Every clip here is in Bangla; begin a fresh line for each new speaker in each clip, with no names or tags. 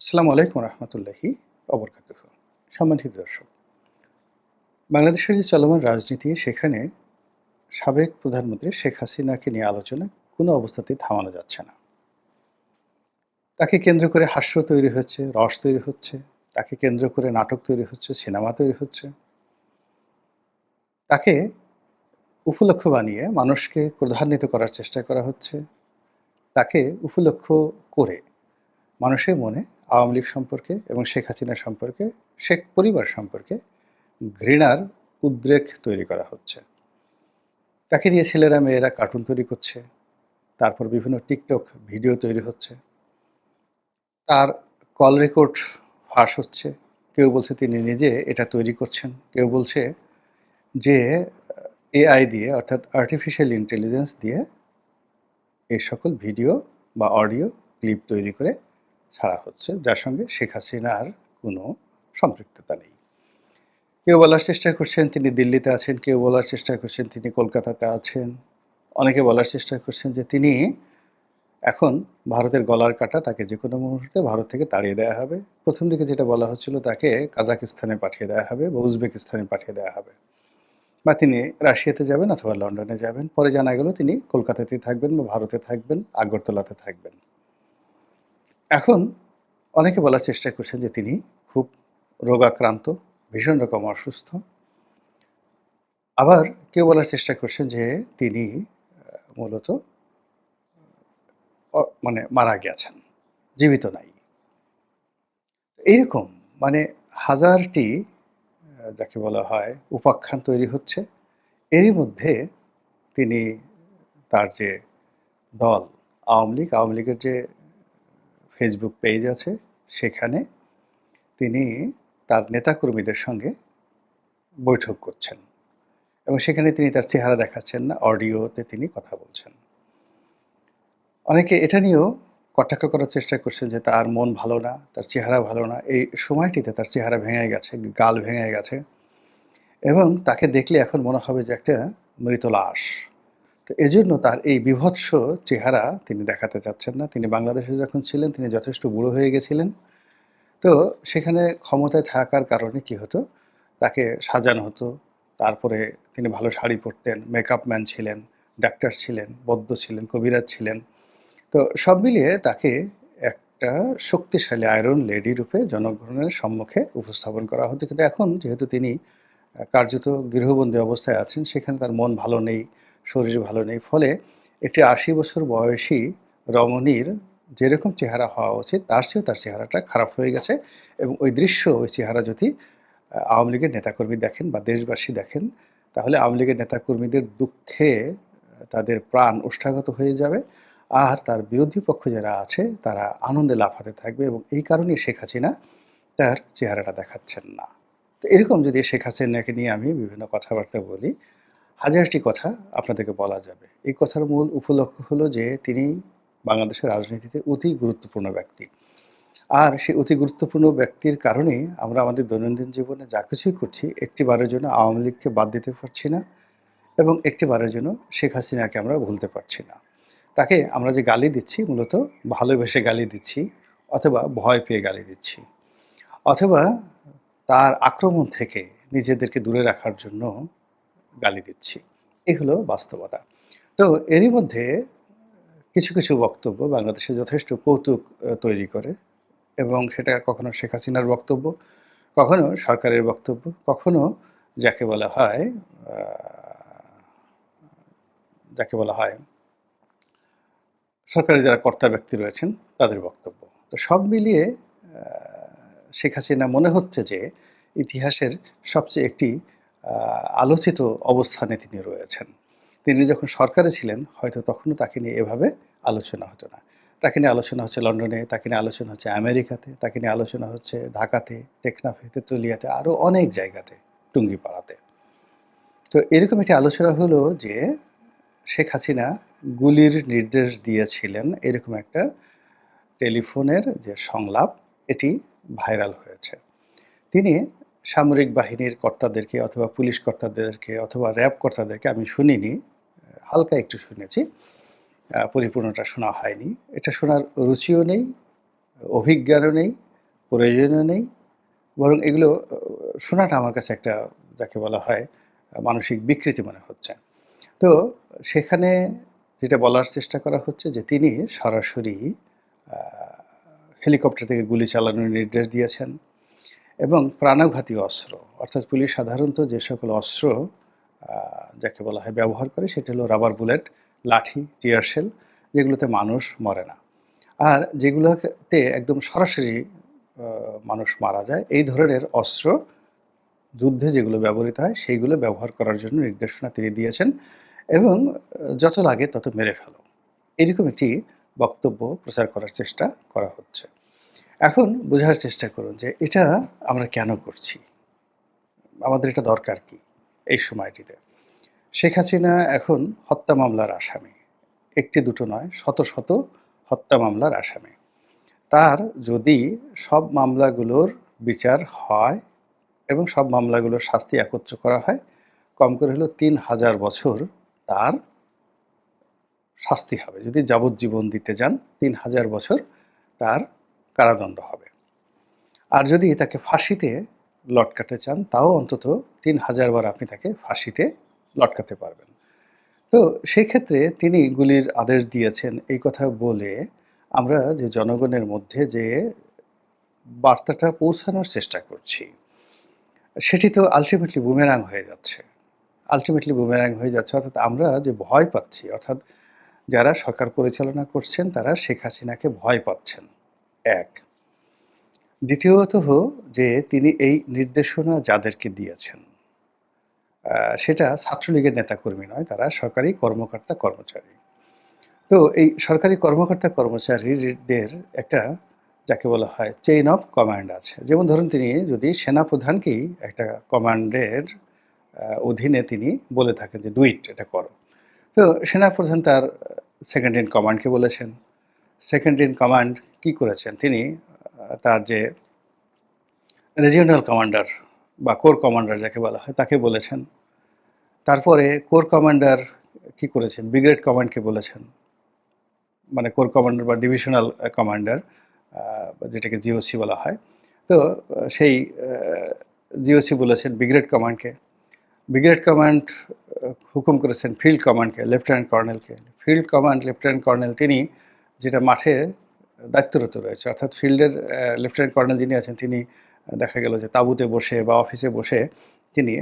আসসালামু আলাইকুম রহমতুল্লাহি অবরকাতুহ সম্মানিত দর্শক, বাংলাদেশের যে চলমান রাজনীতি, সেখানে সাবেক প্রধানমন্ত্রী শেখ হাসিনাকে নিয়ে আলোচনা কোনো অবস্থাতেই থামানো যাচ্ছে না। তাকে কেন্দ্র করে হাস্য তৈরি হচ্ছে, রস তৈরি হচ্ছে, তাকে কেন্দ্র করে নাটক তৈরি হচ্ছে, সিনেমা তৈরি হচ্ছে। তাকে উপলক্ষ বানিয়ে মানুষকে ক্রধান্বিত করার চেষ্টা করা হচ্ছে। তাকে উপলক্ষ করে মানুষের মনে আওয়ামী লীগ সম্পর্কে এবং শেখ হাসিনা সম্পর্কে, শেখ পরিবার সম্পর্কে ঘৃণার উদ্রেক তৈরি করা হচ্ছে। তাকে নিয়ে ছেলেরা, মেয়েরা কার্টুন তৈরি করছে, তারপর বিভিন্ন টিকটক ভিডিও তৈরি হচ্ছে। তার কল রেকর্ড ফাঁস হচ্ছে। কেউ বলছে তিনি নিজে এটা তৈরি করছেন, কেউ বলছে যে এআই দিয়ে, অর্থাৎ আর্টিফিশিয়াল ইন্টেলিজেন্স দিয়ে এই সকল ভিডিও বা অডিও ক্লিপ তৈরি করে ছাড়া হচ্ছে, যার সঙ্গে শেখ হাসিনার কোনো সম্পৃক্ততা নেই। কেউ বলার চেষ্টা করছেন তিনি দিল্লিতে আছেন, কেউ বলার চেষ্টা করছেন তিনি কলকাতাতে আছেন। অনেকে বলার চেষ্টা করছেন যে তিনি এখন ভারতের গলার কাটা তাকে যে কোনো মুহূর্তে ভারত থেকে তাড়িয়ে দেওয়া হবে। প্রথম দিকে যেটা বলা হচ্ছিল তাকে কাজাকিস্তানে পাঠিয়ে দেওয়া হবে বা উজবেকিস্তানে পাঠিয়ে দেওয়া হবে। বা তিনি রাশিয়াতে যাবেন অথবা লন্ডনে যাবেন। পরে জানা গেল তিনি কলকাতাতেই থাকবেন বা ভারতে থাকবেন, আগরতলাতে থাকবেন। এখন অনেকে বলার চেষ্টা করছেন যে তিনি খুব রোগাক্রান্ত, ভীষণ রকম অসুস্থ। আবার কেউ বলার চেষ্টা করছেন যে তিনি মূলত মানে মারা গেছেন, জীবিত নাই। এইরকম মানে হাজারটি যাকে বলা হয়, উপাখ্যান তৈরি হচ্ছে। এরই মধ্যে তিনি তার যে দল, আওয়ামী লীগ, আওয়ামী লীগের যে ফেসবুক পেজ আছে। সেখানে তিনি তার নেতাকর্মীদের সঙ্গে বৈঠক করছেন এবং সেখানে তিনি তার চেহারা দেখাচ্ছেন না, অডিওতে তিনি কথা বলছেন। অনেকে এটা নিয়েও কটাক্ষ করার চেষ্টা করছেন যে তার মন ভালো না, তার চেহারা ভালো না। এই সময়টিতে তার চেহারা ভেঙে গেছে, গাল ভেঙে গেছে এবং তাকে দেখলে এখন মনে হবে যে একটা মৃত লাশ। তো এজন্য তার এই বিভৎস চেহারা তিনি দেখাতে চাচ্ছেন না। তিনি বাংলাদেশে যখন ছিলেন, তিনি যথেষ্ট বুড়ো হয়ে গেছিলেন। তো সেখানে ক্ষমতায় থাকার কারণে কি হতো? তাকে সাজানো হতো। তারপরে তিনি ভালো শাড়ি পরতেন মেকআপ ম্যান ছিলেন ডাক্তার ছিলেন বদ্য ছিলেন, কবিরাজ ছিলেন। তো সব মিলিয়ে তাকে একটা শক্তিশালী আয়রন লেডি রূপে জনগণের সম্মুখে উপস্থাপন করা হতো। কিন্তু এখন যেহেতু তিনি কার্যত গৃহবন্দী অবস্থায় আছেন, সেখানে তার মন ভালো নেই। শরীর ভালো নেই। ফলে একটি আশি বছর বয়সী রমণীর যেরকম চেহারা হওয়া উচিত, তার চেয়েও তার চেহারাটা খারাপ হয়ে গেছে এবং ওই দৃশ্য, ওই চেহারা যদি আওয়ামী লীগের নেতাকর্মী দেখেন বা দেশবাসী দেখেন, তাহলে আওয়ামী লীগের নেতাকর্মীদের দুঃখে তাদের প্রাণ উষ্ঠাগত হয়ে যাবে। আর তার বিরোধী পক্ষ যারা আছে, তারা আনন্দে লাফাতে থাকবে এবং এই কারণেই শেখ হাসিনা তার চেহারাটা দেখাচ্ছেন না। তো এরকম যদি শেখ হাসিনাকে নিয়ে আমি বিভিন্ন কথাবার্তা বলি হাজারটি কথা আপনাদেরকে বলা যাবে। এই কথার মূল উপলক্ষ হলো যে তিনি বাংলাদেশের রাজনীতিতে অতি গুরুত্বপূর্ণ ব্যক্তি। আর সেই অতি গুরুত্বপূর্ণ ব্যক্তির কারণেই আমরা আমাদের দৈনন্দিন জীবনে যা কিছুই করছি একটি বারের জন্য আওয়ামী লীগকে বাদ দিতে পারছি না এবং একটি বারের জন্য শেখ হাসিনাকে আমরা ভুলতে পারছি না। তাকে আমরা যে গালি দিচ্ছি, মূলত ভালোবেসে গালি দিচ্ছি অথবা ভয় পেয়ে গালি দিচ্ছি। অথবা তার আক্রমণ থেকে নিজেদেরকে দূরে রাখার জন্য গালি দিচ্ছি। এই হলো বাস্তবতা। তো এরই মধ্যে কিছু কিছু বক্তব্য বাংলাদেশে যথেষ্ট কৌতুক তৈরি করে এবং সেটা কখনো শেখ হাসিনার বক্তব্য, কখনো সরকারের বক্তব্য, কখনো যাকে বলা হয় যাকে বলা হয়, সরকারের যারা কর্তা ব্যক্তি রয়েছেন, তাদের বক্তব্য। তো সব মিলিয়ে শেখ হাসিনা মনে হচ্ছে যে ইতিহাসের সবচেয়ে একটি আলোচিত অবস্থানে তিনি রয়েছেন। তিনি যখন সরকারে ছিলেন, হয়তো তখনও তাকে নিয়ে এভাবে আলোচনা হতো না। তাকে নিয়ে আলোচনা হচ্ছে লন্ডনে, তাকে নিয়ে আলোচনা হচ্ছে আমেরিকাতে, তাকে নিয়ে আলোচনা হচ্ছে ঢাকাতে, টেকনাফে, তেতুলিয়াতে, আরও অনেক জায়গাতে, টুঙ্গিপাড়াতে। তো এরকম একটি আলোচনা হলো যে, শেখ হাসিনা গুলির নির্দেশ দিয়েছিলেন এরকম একটা টেলিফোনের যে সংলাপ, এটি ভাইরাল হয়েছে। তিনি সামরিক বাহিনীর কর্তাদেরকে অথবা পুলিশ কর্তাদেরকে অথবা র্যাব কর্তাদেরকে আমি শুনিনি, হালকা একটু শুনেছি পরিপূর্ণটা শোনা হয়নি। এটা শোনার রুচিও নেই, অভিজ্ঞানও নেই, প্রয়োজনও নেই, বরং এগুলো শোনাটা আমার কাছে একটা, যাকে বলা হয়, মানসিক বিকৃতি মনে হচ্ছে। তো সেখানে যেটা বলার চেষ্টা করা হচ্ছে যে তিনি সরাসরি হেলিকপ্টার থেকে গুলি চালানোর নির্দেশ দিয়েছেন। এবং প্রাণঘাতী অস্ত্র। অর্থাৎ পুলিশ সাধারণত যে সকল অস্ত্র যাকে বলা হয় ব্যবহার করে, সেটা হলো রাবার বুলেট লাঠি টিয়ারশেল যেগুলোতে মানুষ মরে না। আর যেগুলোতে একদম সরাসরি মানুষ মারা যায়, এই ধরনের অস্ত্র যুদ্ধে যেগুলো ব্যবহৃত হয়, সেইগুলো ব্যবহার করার জন্য নির্দেশনা তিনি দিয়েছেন এবং যত লাগে তত মেরে ফেলো। এরকম একটি বক্তব্য প্রচার করার চেষ্টা করা হচ্ছে। এখন বোঝার চেষ্টা করুন যে এটা আমরা কেন করছি? আমাদের এটা দরকার কি এই সময়টিতে? শেখ হাসিনা এখন হত্যা মামলার আসামি। একটি দুটো নয়, শত শত হত্যা মামলার আসামি। তার যদি সব মামলাগুলোর বিচার হয় এবং সব মামলাগুলোর শাস্তি একত্র করা হয়, কম করে হলো তিন হাজার বছর তার শাস্তি হবে। যদি যাবজ্জীবন দিতে যান, তিন হাজার বছর তার কারাদণ্ড হবে। আর যদি তাকে ফাঁসিতে লটকাতে চান, তাও অন্তত তিন হাজার বার আপনি তাকে ফাঁসিতে লটকাতে পারবেন। তো সেই ক্ষেত্রে তিনি গুলির আদেশ দিয়েছেন এই কথা বলে আমরা যে জনগণের মধ্যে যে বার্তাটা পৌঁছানোর চেষ্টা করছি, সেটি তো আলটিমেটলি বুমেরাং হয়ে যাচ্ছে। আলটিমেটলি বুমেরাং হয়ে যাচ্ছে, অর্থাৎ আমরা যে ভয় পাচ্ছি, অর্থাৎ যারা সরকার পরিচালনা করছেন, তারা শেখ হাসিনাকে ভয় পাচ্ছেন। এক। দ্বিতীয়ত যে তিনি এই নির্দেশনা যাদেরকে দিয়েছেন সেটা ছাত্রলীগের নেতাকর্মী নয়, তারা সরকারি কর্মকর্তা কর্মচারী। তো এই সরকারি কর্মকর্তা কর্মচারীদের একটা যাকে বলা হয় চেইন অফ কমান্ড আছে। যেমন ধরুন তিনি যদি সেনাপ্রধানকেই একটা কমান্ডের অধীনে তিনি বলে থাকেন যে ডুইট এটা করো। তো সেনাপ্রধান তার সেকেন্ড ইন কমান্ডকে বলেছেন। সেকেন্ড ইন কমান্ড কি করেছেন? তিনি তার যে রিজিওনাল কমান্ডার বা কোর কমান্ডার যাকে বলা হয়, তাকে বলেছেন। তারপরে কোর কমান্ডার কি করেছেন? ব্রিগেড কমান্ডকে বলেছেন। মানে কোর কমান্ডার বা ডিভিশনাল কমান্ডার যেটাকে জিওসি বলা হয়। তো সেই জিওসি বলেছেন ব্রিগেড কমান্ডকে। ব্রিগেড কমান্ড হুকুম করেছেন ফিল্ড কমান্ডকে, লেফটেন্যান্ট কর্নেলকে। ফিল্ড কমান্ড, লেফটেন্যান্ট কর্নেল তিনি, যেটা মাঠে দায়িত্বরত রয়েছে। অর্থাৎ ফিল্ডের লেফটেন্যান্ট কর্নেল যিনি আছেন, তিনি দেখা গেল যে তাঁবুতে বসে বা অফিসে বসে তিনি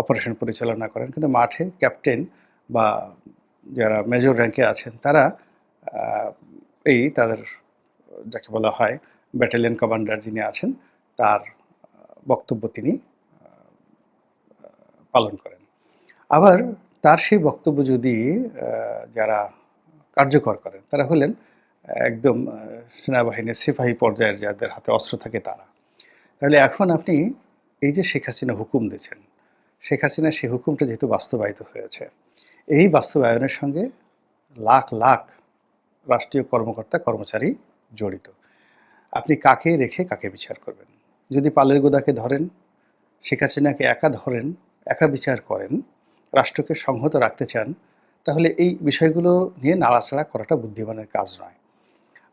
অপারেশন পরিচালনা করেন। কিন্তু মাঠে ক্যাপ্টেন বা যারা মেজর র্যাঙ্কে আছেন, তারা এই তাদের, যাকে বলা হয় ব্যাটালিয়ন কমান্ডার যিনি আছেন, তার বক্তব্য তিনি পালন করেন। আবার তার সেই বক্তব্য যদি যারা কার্যকর করেন, তারা হলেন একদম সেনাবাহিনীর সিপাহী পর্যায়ের যাদের হাতে অস্ত্র থাকে তারা। তাহলে এখন আপনি এই যে শেখ হাসিনা হুকুম দিয়েছেন, শেখ হাসিনা সেই হুকুমটা যেহেতু বাস্তবায়িত হয়েছে, এই বাস্তবায়নের সঙ্গে লাখ লাখ রাষ্ট্রীয় কর্মকর্তা, কর্মচারী জড়িত। আপনি কাকে রেখে কাকে বিচার করবেন? যদি পালের গোদাকে ধরেন, শেখ হাসিনাকে একা ধরেন, একা বিচার করেন, রাষ্ট্রকে সংহত রাখতে চান, তাহলে এই বিষয়গুলো নিয়ে নাড়াচাড়া করাটা বুদ্ধিমানের কাজ নয়।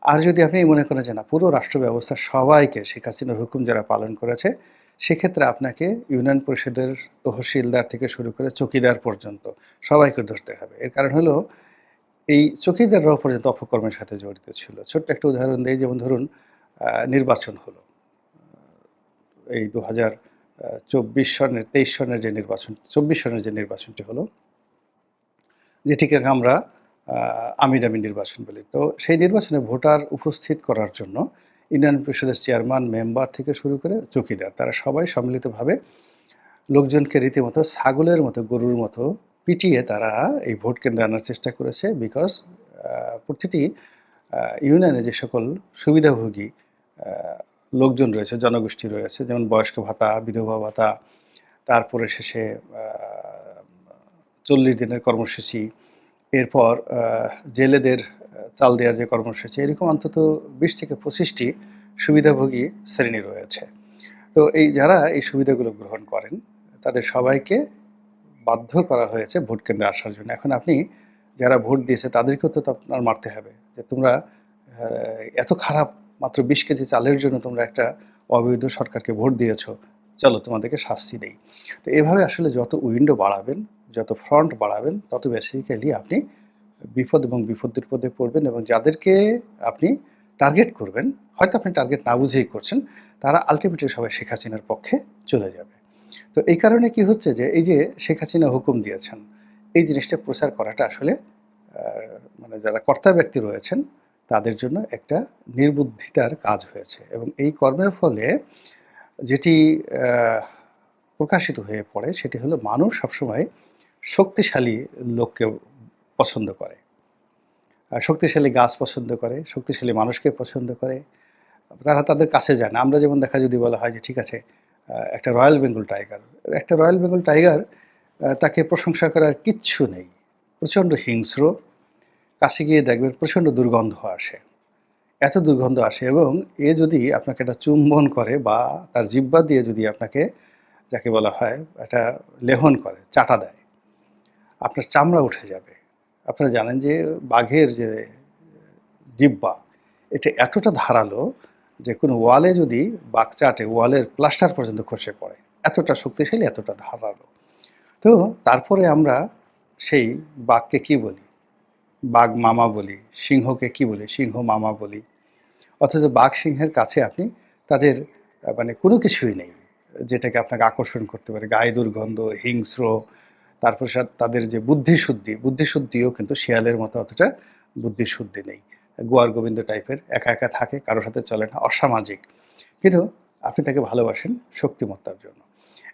আর যদি আপনি মনে করেন যে না, পুরো রাষ্ট্র ব্যবস্থা সবাইকে শেখ হাসিনার হুকুম যারা পালন করেছে, সেক্ষেত্রে আপনাকে ইউনিয়ন পরিষদের তহসিলদার থেকে শুরু করে চকিদার পর্যন্ত সবাইকে ধরতে হবে। এর কারণ হলো, এই চকিদাররাও পর্যন্ত অপকর্মের সাথে জড়িত ছিল। ছোট্ট একটা উদাহরণ দিই, যেমন ধরুন নির্বাচন হলো। এই দু হাজার চব্বিশ সনের, তেইশ সনের যে নির্বাচন, চব্বিশ সনের যে নির্বাচনটি হলো, যেটিকে আমরা আহ, আমিরামি নির্বাচন বলি। তো সেই নির্বাচনে ভোটার উপস্থিত করার জন্য ইউনিয়ন পরিষদের চেয়ারম্যান মেম্বার থেকে শুরু করে চৌকিদার তারা সবাই সম্মিলিতভাবে লোকজনকে রীতিমতো ছাগলের মতো গরুর মতো পিটিয়ে তারা এই ভোট কেন্দ্রে আনার চেষ্টা করেছে বিকজ প্রতিটি ইউনিয়নে যে সকল সুবিধাভোগী লোকজন রয়েছে জনগোষ্ঠী রয়েছে যেমন বয়স্ক ভাতা বিধবা ভাতা তারপরে শেষে চল্লিশ দিনের কর্মসূচি এরপর জেলেদের চাল দেওয়ার যে কর্মসূচি, এরকম অন্তত বিশ থেকে পঁচিশটি সুবিধাভোগী শ্রেণি রয়েছে। তো এই যারা এই সুবিধাগুলো গ্রহণ করেন, তাদের সবাইকে বাধ্য করা হয়েছে ভোট কেন্দ্রে আসার জন্য। এখন আপনি যারা ভোট দিয়েছে, তাদেরকেও তো আপনার মারতে হবে। যে তোমরা এত খারাপ, মাত্র বিশ কেজি চালের জন্য তোমরা একটা অবৈধ সরকারকে ভোট দিয়েছ, চলো তোমাদেরকে শাস্তি দেই। তো এভাবে আসলে যত উইন্ডো বাড়াবেন যত ফ্রন্ট বাড়াবেন, তত বেসিক্যালি আপনি বিপদ এবং বিপদের পদে পড়বেন এবং যাদেরকে আপনি টার্গেট করবেন, হয়তো আপনি টার্গেট না বুঝেই করছেন, তারা আলটিমেটলি সবাই শেখ হাসিনার পক্ষে চলে যাবে। তো এই কারণে কি হচ্ছে যে, এই যে শেখ হাসিনা হুকুম দিয়েছেন, এই জিনিসটা প্রচার করাটা আসলে মানে যারা কর্তা ব্যক্তি রয়েছেন, তাদের জন্য একটা নির্বুদ্ধিতার কাজ হয়েছে এবং এই কর্মের ফলে যেটি প্রকাশিত হয়ে পড়ে সেটি হলো মানুষ সবসময় শক্তিশালী লোককে পছন্দ করে। শক্তিশালী গাছ পছন্দ করে, শক্তিশালী মানুষকে পছন্দ করে। তারা তাদের কাছে যায় না। আমরা যেমন দেখা যদি বলা হয় যে, ঠিক আছে একটা রয়্যাল বেঙ্গল টাইগার। একটা রয়্যাল বেঙ্গল টাইগার তাকে প্রশংসা করার কিচ্ছু নেই। প্রচণ্ড হিংস্র, কাছে গিয়ে দেখবেন প্রচণ্ড দুর্গন্ধ আসে। এত দুর্গন্ধ আসে এবং এ যদি আপনাকে একটা চুম্বন করে বা তার জিব্বা দিয়ে যদি আপনাকে, যাকে বলা হয়, একটা লেহন করে, চাটা দেয় আপনার চামড়া উঠে যাবে। আপনারা জানেন যে বাঘের যে জিব্বা এটা এতটা ধারালো যে কোনো ওয়ালে যদি বাঘ চাটে, ওয়ালের প্লাস্টার পর্যন্ত খসে পড়ে। এতটা শক্তিশালী, এতটা ধারালো। তো তারপরে আমরা সেই বাঘকে কি বলি? বাঘ মামা বলি, সিংহকে কি বলি? সিংহ মামা বলি। অথচ বাঘ সিংহের কাছে আপনি তাদের মানে কোনো কিছুই নেই, যেটাকে আপনাকে আকর্ষণ করতে পারে। গায়ে দুর্গন্ধ, হিংস্র তারপর তাদের যে বুদ্ধিশুদ্ধি, বুদ্ধিশুদ্ধিও কিন্তু শিয়ালের মতো অতটা বুদ্ধিশুদ্ধি নেই। গোয়ার গোবিন্দ টাইপের একা একা থাকে, কারোর সাথে চলে না, অসামাজিক। কিন্তু আপনি তাকে ভালোবাসেন শক্তিমত্তার জন্য।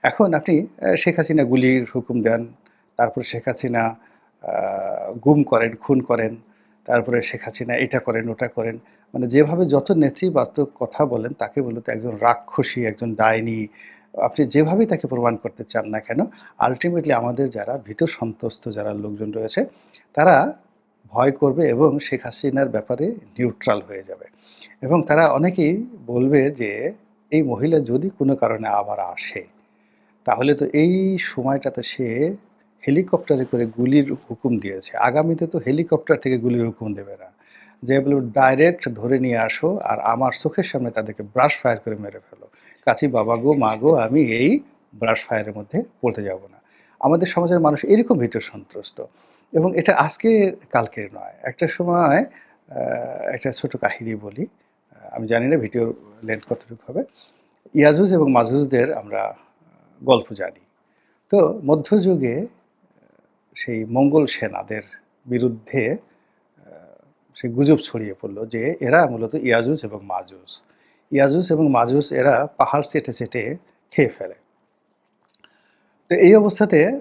এখন আপনি শেখ হাসিনা গুলির হুকুম দেন, তারপর শেখ হাসিনা গুম করেন, খুন করেন, তারপরে শেখ হাসিনা এটা করেন, ওটা করেন মানে যেভাবে যত নেতিবাচক কথা বলেন, তাকে বলতে একজন রাক্ষসী, একজন ডাইনি আপনি যেভাবেই তাকে প্রমাণ করতে চান না কেন আলটিমেটলি আমাদের যারা ভীত সন্ত্রস্ত যারা লোকজন রয়েছে, তারা ভয় করবে এবং শেখ হাসিনার ব্যাপারে নিউট্রাল হয়ে যাবে। এবং তারা অনেকেই বলবে যে, এই মহিলা যদি কোনো কারণে আবার আসে, তাহলে তো এই সময়টাতে সে হেলিকপ্টারে করে গুলির হুকুম দিয়েছে। আগামীতে তো হেলিকপ্টার থেকে গুলির হুকুম দেবে না। যে বলবে ডাইরেক্ট ধরে নিয়ে আসো আর আমার চোখের সামনে তাদেরকে ব্রাশ ফায়ার করে মেরে ফেলো। কাছি বাবা গো, মা গো, আমি এই ব্রাশ ফায়ারের মধ্যে পড়তে যাব না। আমাদের সমাজের মানুষ এরকম ভিতর সন্ত্রস্ত। এবং এটা আজকে কালকের নয়, একটা সময় একটা ছোট কাহিনী বলি। আমি জানি না ভিডিওর লেন্থ কতটুকু হবে। ইয়াজুজ এবং মাজুজদের আমরা গল্প জানি। তো মধ্যযুগে, সেই মঙ্গল সেনাদের বিরুদ্ধে সেই গুজব ছড়িয়ে পড়ল যে এরা মূলত ইয়াজুজ এবং মাজুজ ইয়াজুজ এবং মাজুজ এরা পাহাড় চেটে চেটে খেয়ে ফেলে। তো এই অবস্থাতে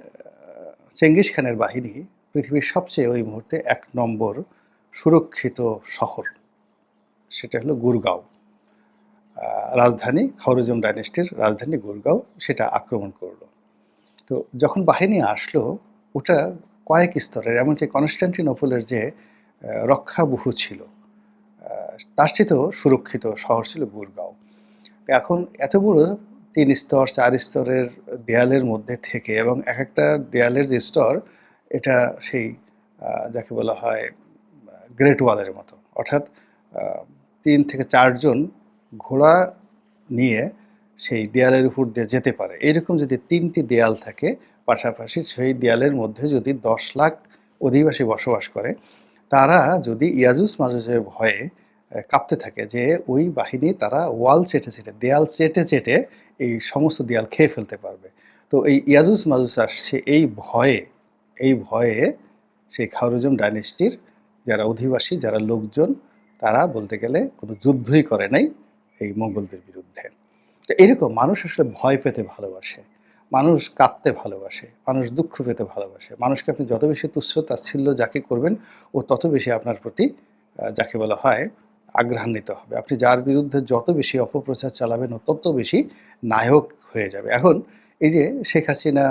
চেঙ্গিস খানের বাহিনী পৃথিবীর সবচেয়ে ওই মুহূর্তে এক নম্বর সুরক্ষিত শহর। সেটা হলো গুরগাঁও। রাজধানী খাওরজম ডাইনেস্টির রাজধানী গুরগাঁও সেটা আক্রমণ করল। তো যখন বাহিনী আসলো, ওটা কয়েক স্তরের, এমনকি কনস্ট্যান্টিনোপলের যে রক্ষাবহু ছিল। তার চেয়েও সুরক্ষিত শহর ছিল গুরগাঁও। এখন এত বড় তিন স্তর, চার স্তরের দেয়ালের মধ্যে থেকে এবং এক একটা দেয়ালের যে স্তর, এটা সেই যাকে বলা হয় গ্রেট ওয়ালের মতো। অর্থাৎ তিন থেকে চারজন ঘোড়া নিয়ে সেই দেয়ালের উপর দিয়ে যেতে পারে। এরকম যদি তিনটি দেয়াল থাকে, পাশাপাশি সেই দেয়ালের মধ্যে যদি দশ লাখ অধিবাসী বসবাস করে তারা যদি ইয়াজুস মাজুজের ভয়ে কাঁপতে থাকে যে ওই বাহিনী তারা ওয়াল চেটে চেটে, দেয়াল চেটে চেটে এই সমস্ত দেয়াল খেয়ে ফেলতে পারবে। তো এই ইয়াজুস মাজুস আসছে এই ভয়ে এই ভয়ে সেই খাওরুজম ডাইনেস্টির যারা অধিবাসী, যারা লোকজন, তারা বলতে গেলে কোনো যুদ্ধই করে নাই এই মঙ্গলদের বিরুদ্ধে। তো এরকম মানুষ আসলে ভয় পেতে ভালোবাসে। মানুষ কাঁদতে ভালোবাসে, মানুষ দুঃখ পেতে ভালোবাসে। মানুষকে আপনি যত বেশি তুচ্ছ তাচ্ছিল্য যাকে করবেন, ও তত বেশি আপনার প্রতি যাকে বলা হয় আগ্রহান্বিত হবে। আপনি যার বিরুদ্ধে যত বেশি অপপ্রচার চালাবেন, ও তত বেশি নায়ক হয়ে যাবে। এখন এই যে শেখ হাসিনা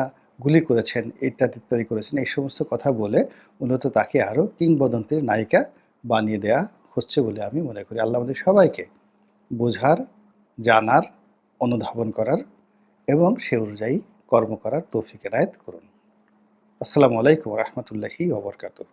গুলি করেছেন, ইত্যাদি ইত্যাদি করেছেন, এই সমস্ত কথা বলে মূলত তাকে আরও কিংবদন্তির নায়িকা বানিয়ে দেয়া হচ্ছে বলে আমি মনে করি। আল্লাহ আমাদের সবাইকে বোঝার, জানার, অনুধাবন করার এবং সে অনুযায়ী কর্ম করার তৌফিক এনায়ত করুন। আসসালামু আলাইকুম রহমতুল্লাহি ওবরকাতুহ